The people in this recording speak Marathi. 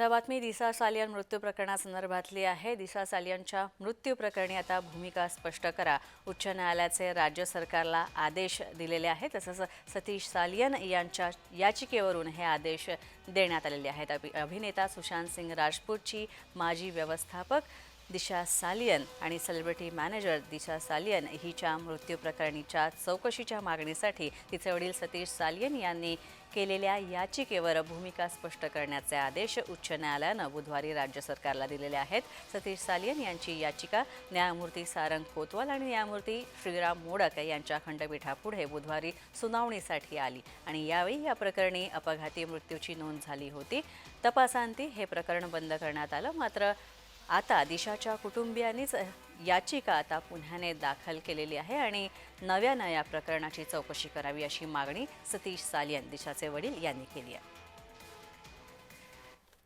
आता बातमी दिशा सालियन मृत्यू प्रकरणासंदर्भातली आहे. दिशा सालियनच्या मृत्यू प्रकरणी आता भूमिका स्पष्ट करा. उच्च न्यायालयाचे राज्य सरकारला आदेश दिलेले आहेत तसंच सतीश सालियन यांच्या याचिकेवरून हे आदेश देण्यात आलेले आहेत. अभि अभिनेता सुशांत सिंग राजपूतची माजी व्यवस्थापक दिशा सालियन आणि सेलिब्रिटी मॅनेजर दिशा सालियन हिच्या मृत्यूप्रकरणीच्या चौकशीच्या मागणीसाठी तिचे वडील सतीश सालियन यांनी केलेल्या याचिकेवर भूमिका स्पष्ट करण्याचे आदेश उच्च न्यायालयानं बुधवारी राज्य सरकारला दिलेले आहेत. सतीश सालियन यांची याचिका न्यायमूर्ती सारंग कोतवाल आणि न्यायमूर्ती श्रीराम मोडक यांच्या खंडपीठापुढे बुधवारी सुनावणीसाठी आली आणि यावेळी या प्रकरणी अपघाती मृत्यूची नोंद झाली होती. तपासांती हे प्रकरण बंद करण्यात आलं. मात्र आता दिशाच्या कुटुंबियांनीच याचिका आता पुन्ह्याने दाखल केलेली आहे आणि नव्यानं या प्रकरणाची चौकशी करावी अशी मागणी सतीश सालियन दिशाचे वडील यांनी केली आहे.